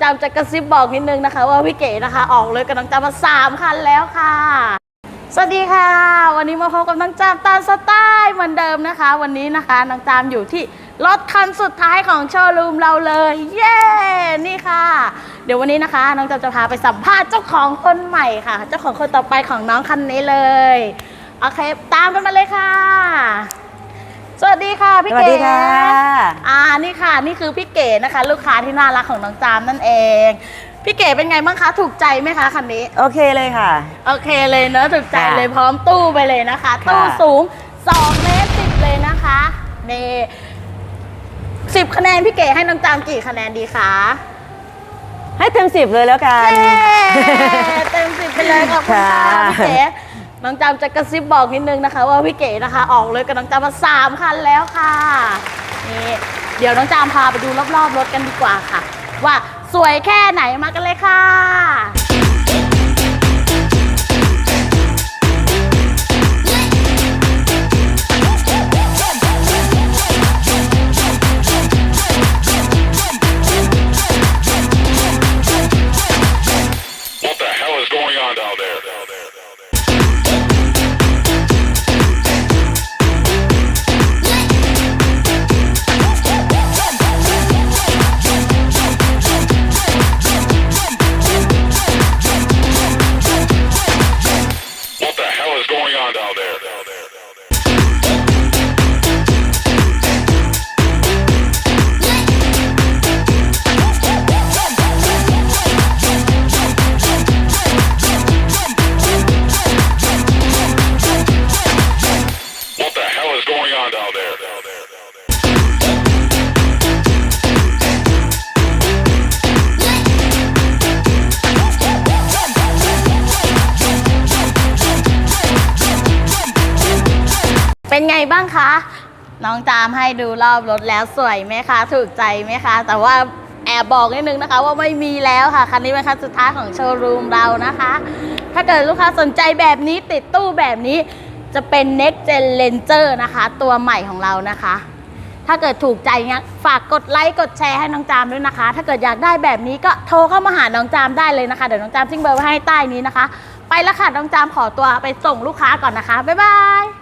จามจะกระซิบบอกนิดนึงนะคะ ว่าพี่เก๋นะคะ ออกเลยกับน้องจามมาสามคันแล้วค่ะ สวัสดีค่ะ วันนี้มาพบกับน้องจามตามสไตล์เหมือนเดิมนะคะ วันนี้นะคะน้องจามอยู่ที่รถคันสุดท้ายของโชว์รูมเราเลย เย้ นี่ค่ะ เดี๋ยววันนี้นะคะ น้องจามจะพาไปสัมภาษณ์เจ้าของคนใหม่ค่ะ เจ้าของคนต่อไปของน้องคันนี้เลยโอเคตามกันมาเลยค่ะ สวัสดีค่ะพี่สวัเก๋สดีค่ะ อ่า นี่ค่ะ นี่คือพี่เก๋นะคะ ลูกค้าที่น่ารักของน้องจามนั่นเอง พี่เก๋เป็นไงบ้างคะ ถูกใจไหมคะคันนี้ โอเคเลยค่ะ โอเคเลยเนอะถูกใจค่ะเลยพร้อมตู้ไปเลยนะคะค่ะตู้สูง2เมตรสิบเลยนะคะนี่สิบคะแนนพี่เก๋ให้น้องจามกี่คะแนนดีคะ ให้เต็มสิบเลยแล้วกัน เย้เต็มสิบไปเลยขอบคุณค่ะค่ะพี่เก๋น้องจามจะกระซิบบอกนิดนึงนะคะ ว่าพี่เก๋นะคะ ออกเลยกับน้องจามมาสามคันแล้วค่ะนี่ เดี๋ยวน้องจามพาไปดูรอบๆรถกันดีกว่าค่ะ ว่าสวยแค่ไหนมากันเลยค่ะ sound out there. เป็นไงบ้างคะ น้องจามให้ดูรอบรถแล้วสวยไหมคะ ถูกใจไหมคะ แต่ว่าแอบบอกนิดนึงนะคะ ว่าไม่มีแล้วค่ะ คันนี้เป็นคันสุดท้ายของโชว์รูมเรานะคะ ถ้าเกิดลูกค้าสนใจแบบนี้ติดตู้แบบนี้จะเป็น Next Gen Ranger นะคะ ตัวใหม่ของเรานะคะ ถ้าเกิดถูกใจเงี้ยฝากกดไลค์กดแชร์ให้น้องจามด้วยนะคะ ถ้าเกิดอยากได้แบบนี้ก็โทรเข้ามาหาน้องจามได้เลยนะคะ เดี๋ยวน้องจามทิ้งเบอร์ไว้ให้ใต้นี้นะคะ ไปแล้วค่ะน้องจามขอตัวไปส่งลูกค้าก่อนนะคะบ๊ายบาย